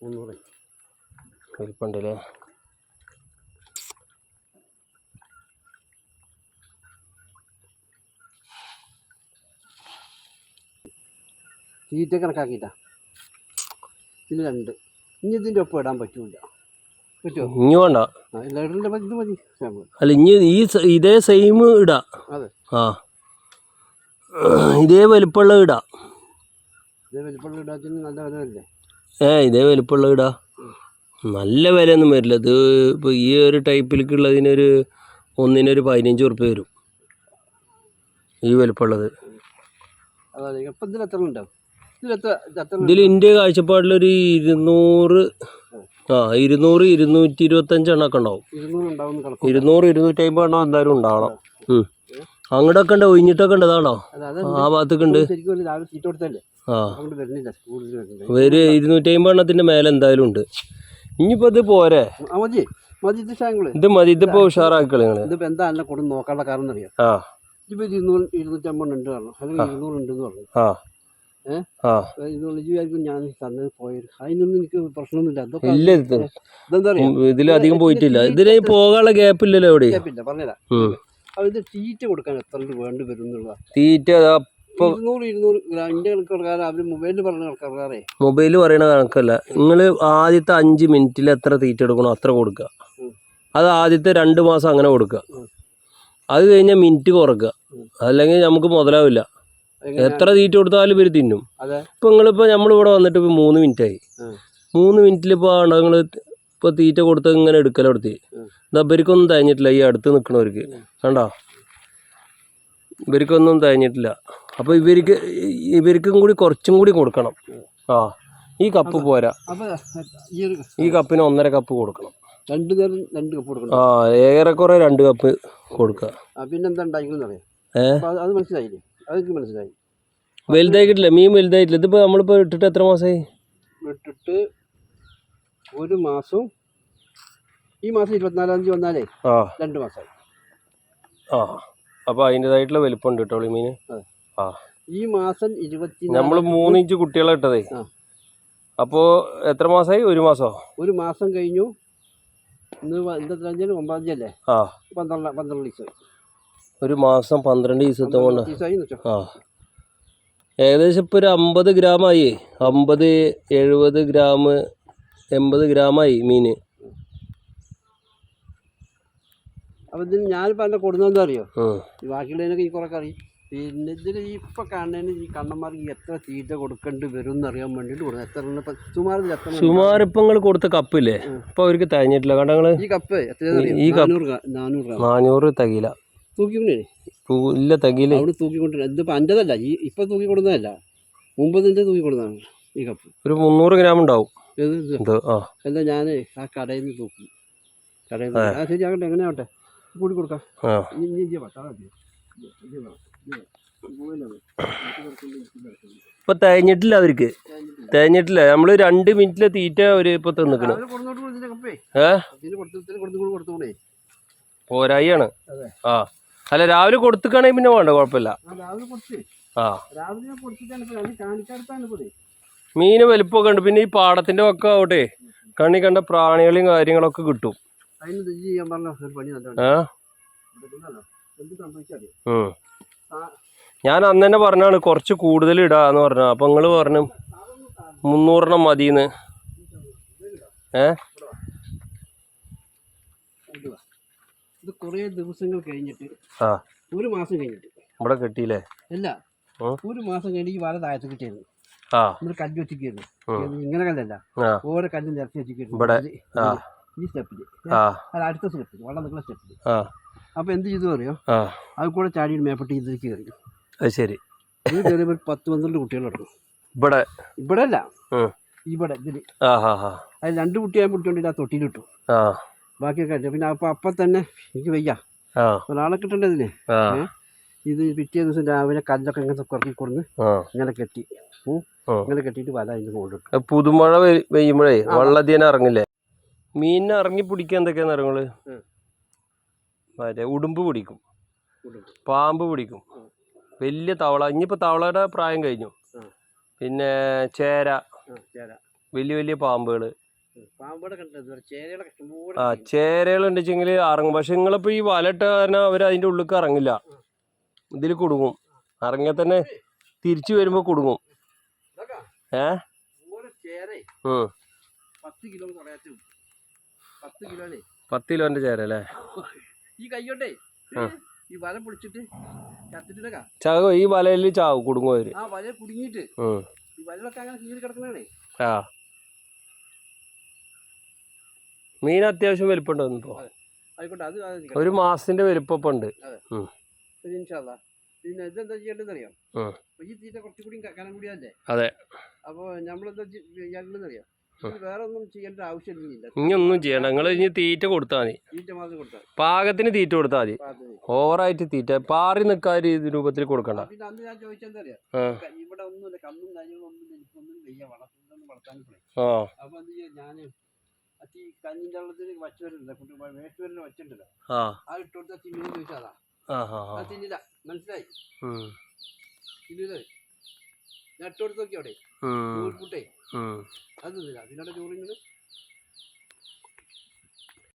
മുന്നൂറ്. വലിപ്പമുണ്ടല്ലേ തീറ്റ കണക്കാക്കിയിട്ടാ? ഇത് രണ്ട്. ഇനി ഇതിന്റെ ഒപ്പം ഇടാൻ പറ്റൂല ഇനി വേണ്ട. ഇത് മതി. അല്ല ഇനി ഈ ഇതേ സെയിം ഇടാ. ആ. ഇതേ വലിപ്പമുള്ള ഇടാ. ഇതേ വലിപ്പമുള്ള ഇടാത്തിന് നല്ല വില അല്ലേ ഏ ഇതേ വലിപ്പമുള്ള വീടാ നല്ല വിലയൊന്നും വരില്ല. ഇത് ഇപ്പോൾ ഈ ഒരു ടൈപ്പിലേക്കുള്ളതിനൊരു ഒന്നിനൊരു പതിനഞ്ച് ഉറുപ്പ്യ വരും. ഈ വലിപ്പമുള്ളത്. ഇതിൽ എന്റെ കാഴ്ചപ്പാടിലൊരു ഇരുന്നൂറ് ആ ഇരുന്നൂറ് ഇരുന്നൂറ്റി ഇരുപത്തഞ്ച് എണ്ണമൊക്കെ ഉണ്ടാവും ഇരുന്നൂറ് ഇരുന്നൂറ്റി അമ്പത് എണ്ണം എന്തായാലും ഉണ്ടാവണം. അങ്ങോട്ടൊക്കെ ഉണ്ട് ഒഴിഞ്ഞിട്ടൊക്കെ ഉണ്ട് അതാണോ? ആ ഭാഗത്തൊക്കെ ഉണ്ട്. ആ. ഒരു ഇരുന്നൂറ്റി അമ്പത് എണ്ണത്തിന്റെ മേലെ എന്തായാലും ഉണ്ട്. ഇനിയിപ്പോ ഇത് പോരെ? ഇത് മതി ഇതിപ്പോ ഉഷാറാക്കി നിങ്ങൾ എന്താ അല്ല നോക്കാനുള്ള കാരണം ആ. ഇപ്പോൾ ഇരുന്നൂറ് ഇരുന്നൂറ്റമ്പത് ഉണ്ട് പറഞ്ഞു. അല്ലെങ്കിൽ ഇരുന്നൂറ് ഉണ്ടെന്ന് പറഞ്ഞു. ആ. ഇല്ല ഇതിലധികം പോയിട്ടില്ല. ഇതിന് പോകാനുള്ള ഗ്യാപ്പ് ഇല്ലല്ലോ എവിടെ പറഞ്ഞുതരാം. അപ്പോൾ തീറ്റ കൊടുക്കാൻ എത്ര വേണ്ടി വരും എന്നുള്ളതാണ് തീറ്റ ഇരുന്നൂറ് ഇരുന്നൂറ് ഗ്രാം എന്റെ കണക്ക് പ്രകാരം അവർ മൊബൈലിൽ പറഞ്ഞ കണക്കാരെ മൊബൈൽ പറയണ കണക്കല്ല. നിങ്ങൾ ആദ്യത്തെ അഞ്ച് മിനിറ്റിൽ എത്ര തീറ്റ എടുക്കണോ അത്ര കൊടുക്കുക അത് ആദ്യത്തെ രണ്ട് മാസം അങ്ങനെ കൊടുക്കുക. അത് കഴിഞ്ഞാൽ മിനിറ്റ് കുറക്കുക അല്ലെങ്കിൽ നമുക്ക് മുതലാവില്ല. എത്ര തീറ്റ കൊടുത്താലും ഇവർ തിന്നും. ഇപ്പം നിങ്ങളിപ്പോൾ നമ്മളിവിടെ വന്നിട്ട് ഇപ്പോൾ മൂന്ന് മിനിറ്റ് ആയി. ഉം. മൂന്ന് മിനിറ്റിൽ ഇപ്പോൾ നിങ്ങൾ ഇപ്പോൾ തീറ്റ കൊടുത്ത് ഇങ്ങനെ എടുക്കലെടുത്തി ഉം. ഇതാ ഇവർക്കൊന്നും തേഞ്ഞിട്ടില്ല ഈ അടുത്ത് നിൽക്കണവർക്ക്. കണ്ടോ? ഇവർക്കൊന്നും തയഞ്ഞിട്ടില്ല അപ്പോൾ ഇവർക്ക് ഇവർക്കും കൂടി കുറച്ചും കൂടി കൊടുക്കണം. ആ ഈ കപ്പ് പോരാ. ഈ കപ്പിന് ഒന്നര കപ്പ് കൊടുക്കണം. രണ്ട് നേരം രണ്ട് കപ്പ് കൊടുക്കണം. ആ ഏറെക്കുറെ രണ്ട് കപ്പ് കൊടുക്കുക പിന്നെന്താ അത് അത് മനസ്സിലായില്ലേ? അതെനിക്ക് മനസ്സിലായി. വലുതായിട്ടില്ല മീൻ വലുതായിട്ടില്ല. ഇതിപ്പോൾ നമ്മളിപ്പോൾ ഇട്ടിട്ട് എത്ര മാസമായി വിട്ടിട്ട് ഒരു മാസവും ഈ മാസം ഇരുപത്തിനാലാം തീയതി വന്നാലേ ആ. രണ്ട് മാസമായി ആ. അപ്പോൾ അതിന്റെതായിട്ടുള്ള വലിപ്പമുണ്ട് കേട്ടോ ഈ മീൻ ആ. ഈ മാസം ഇരുപത്തി നമ്മൾ മൂന്ന് ഇഞ്ച് കുട്ടികളെ ഇട്ടതേ. അപ്പോ അപ്പോൾ എത്ര മാസമായി ഒരു മാസോ? ഒരു മാസം കഴിഞ്ഞു. ഇന്ന് തീയതി? ഒമ്പതാം തീയതി അല്ലേ? ആ. പന്ത്രണ്ട് പന്ത്രണ്ട് ദിവസമായി ഒരു മാസം പന്ത്രണ്ട് ദിവസത്തെ കൊണ്ട്. ദിവസമായി എന്ന് വെച്ചോ. ആ. ഏകദേശം ഇപ്പോൾ ഒരു അമ്പത് ഗ്രാമായി അമ്പത് എഴുപത് ഗ്രാം എൺപത് ഗ്രാമായി മീൻ അപ്പം ഇതിന് ഞാനിപ്പോൾ എന്റെ കൊടുന്നതെന്താ അറിയോ ബാക്കിയുള്ളതിനൊക്കെ ഈ കുറേ കറി. പിന്നെ ഇതിൽ ഇപ്പം കാണുന്നതിന് ഈ കണ്ണന്മാർക്ക് എത്ര തീറ്റ കൊടുക്കേണ്ടി വരും എന്നറിയാൻ വേണ്ടിയിട്ട് കൊടുക്കുന്നത് എത്ര സുമാർ എത്ര സുമാർ ഇപ്പം നിങ്ങൾ കൊടുത്ത കപ്പില്ലേ? ഇപ്പം അവർക്ക് തഴഞ്ഞിട്ടില്ല നിങ്ങൾ ഈ കപ്പ് ഈ അറിയാം നാനൂറ് നാനൂറ് നാനൂറ് തകില. തൂക്കിക്കൊണ്ടേ? ഇല്ല തകില. അവിടെ തൂക്കിക്കൊണ്ടിരുന്നത് ഇതിപ്പോൾ അന്റെതല്ല. ഈ ഇപ്പം തൂക്കി കൊടുക്കുന്നതല്ല മുമ്പ് തന്നെ തൂക്കി കൊടുക്കുന്നതാണ് ഈ കപ്പ്. ഒരു മുന്നൂറ് ഗ്രാം ഉണ്ടാവും. ആ. എന്താ ഞാൻ ആ കടയിൽ നിന്ന് തൂക്കി കടയിൽ നിന്ന് ആ ശരി ആകട്ടെ എങ്ങനെ ആവട്ടെ? കൂടി കൊടുക്കാം. ആ. ഇപ്പം തേഞ്ഞിട്ടില്ല അവർക്ക്. തേഞ്ഞിട്ടില്ല. നമ്മൾ രണ്ട് മിനിറ്റിലെ തീറ്റ ഒരു ഇപ്പൊ തന്നിക്കണം. പോരായിയാണ്. ആ. അല്ല രാവിലെ കൊടുത്തുക്കാണെങ്കിൽ പിന്നെ വേണ്ട കുഴപ്പമില്ല. ആ രാവിലെ മീന് വലിപ്പമൊക്കെ ഉണ്ട്. പിന്നെ ഈ പാടത്തിന്റെ ഒക്കെ ആവട്ടെ കണ്ണി കണ്ട പ്രാണികളെയും കാര്യങ്ങളൊക്കെ കിട്ടും. ഞാൻ അന്ന് തന്നെ പറഞ്ഞാണ് കുറച്ച് കൂടുതൽ ഇടാന്ന് പറഞ്ഞു. അപ്പൊ നിങ്ങൾ പറഞ്ഞു മുന്നൂറെണ്ണം മതിന്ന്. ഏ? ഇത് കുറേ ദിവസങ്ങൾ കഴിഞ്ഞിട്ട് ആ. ഒരു മാസം കഴിഞ്ഞിട്ട്. ഇവിടെ കിട്ടിയില്ലേ? ഇല്ല ഒരു മാസം കഴിഞ്ഞിട്ട് ഈ വല താഴത്ത് കിട്ടിയത് ആ നമ്മൾ കല്ല് വെച്ചിരിക്കുന്നു. ഇങ്ങനെ കല്ലല്ല. ഓരോ കല്ലും നിറച്ച് വെച്ചിരിക്കുന്നു. ഈ സ്റ്റെപ്പിൽ ആ. അത് അടുത്ത സ്റ്റെപ്പ് വെള്ളം നിൽക്കുന്ന സ്റ്റെപ്പിൽ ആ. അപ്പോൾ എന്ത് ചെയ്തു അറിയോ? അത് കൂടെ ചാടി മേപ്പെട്ട് ഇതിലേക്ക് കയറി. അത് ശരി. ഇത് കയറിയപ്പോൾ പത്ത് പന്ത്രണ്ട് കുട്ടികളുണ്ട് ഇവിടെ? ഇവിടെ അല്ല. ഇവിടെ ഇതിൽ. അത് രണ്ട് കുട്ടിയായ കുട്ടിയുണ്ട് ആ തൊട്ടിയിലിട്ടു ബാക്കിയൊക്കെ പിന്നെ അപ്പൊ അപ്പൊ തന്നെ എനിക്ക് വയ്യ. ഒരാളെ കിട്ടേണ്ടതിന് ഇതിന്? ഇത് പിറ്റേ ദിവസം രാവിലെ കല്ലൊക്കെ ഇങ്ങനെ കുറക്കി കൊടുന്ന് ഇങ്ങനെ കെട്ടി. ഇങ്ങനെ കെട്ടിയിട്ട് വല അതിന്റെ മുകളിലിട്ടു പുതുമഴ പെയ്- പെയ്യുമ്പോഴേ വെള്ളത്തിനെ ഇറങ്ങില്ലേ? മീനിനെ ഇറങ്ങി പിടിക്കാൻ എന്തൊക്കെയാന്ന് ഇറങ്ങൾ. മറ്റേ ഉടുമ്പ് പിടിക്കും. പാമ്പ് പിടിക്കും. വലിയ തവള. ഇനിയിപ്പോൾ തവളയുടെ പ്രായം കഴിഞ്ഞു. പിന്നെ ചേര. വലിയ വലിയ പാമ്പുകൾ ചേരയുടെ ആ ചേരകളുണ്ട് വെച്ചെങ്കിൽ ഇറങ്ങും. പക്ഷെ നിങ്ങളിപ്പോൾ ഈ വലട്ട കാരണം അവർ അതിന്റെ ഉള്ളിലേക്ക് ഇറങ്ങില്ല. ഇതിൽ കുടുങ്ങും. ഇറങ്ങിയാൽ തന്നെ തിരിച്ചു വരുമ്പോ കുടുങ്ങും. ഏ. പത്ത് കിലോ കുറയാറ്റും പത്ത് കിലോനെ പത്ത് കിലോന്റെ ചേര അല്ലേ? ഈ കൈകൊണ്ടേ ഈ വല പൊളിച്ചിട്ട് ചാകോ ഈ വലയിൽ ചാവും കുടുങ്ങും ആ വല കുടുങ്ങിയിട്ട് ഈ വലയിലൊക്കെ അങ്ങനെ കീറി കിടക്കണേ ആ. മീൻ അത്യാവശ്യം വലിപ്പുണ്ടോ ഇപ്പോ. ഒരു മാസത്തിന്റെ വലിപ്പം ഉണ്ട് ഇതെന്താ ചെയ്യേണ്ടതെന്ന് അറിയാം ഈ തീറ്റ കുറച്ചുകൂടി കനം കൂടിയല്ലേ അതെ. അപ്പോൾ നമ്മളെന്താ അറിയാം ഇത് വേറെ ഒന്നും ചെയ്യേണ്ട ആവശ്യമില്ല. ഇനി ഒന്നും ചെയ്യണ്ട. നിങ്ങൾ ഇനി തീറ്റ കൊടുത്താൽ മതി. തീറ്റ മാത്രം കൊടുത്താൽ പാകത്തിന് തീറ്റ കൊടുത്താൽ മതി. ഓവറായിട്ട് തീറ്റ. പാറി നിൽക്കാൻ രൂപത്തിൽ കൊടുക്കണ്ട. പിന്നെ അന്ന് ഞാൻ ചോദിച്ചെന്താ അറിയാം ആ ഇവിടെ ഒന്നുമില്ല. കന്നും കാര്യങ്ങളും ഒന്നും എനിക്കൊന്നും വയ്യ. വളർത്തുന്നൊന്നും വളർത്താൻ ആ. അപ്പോൾ എന്ത് ചെയ്യാം? ഞാൻ ഈ വെള്ളത്തിൽ കുട്ടി വച്ചിട്ടുണ്ടല്ലോ ആ. തിന്നു ചോദിച്ചാതാ. തിന്നില്ല മനസ്സിലായി. തിന്നില്ല ഇട്ട് അവിടെ. അത് അതിനോട് ചോറിങ്ങനെ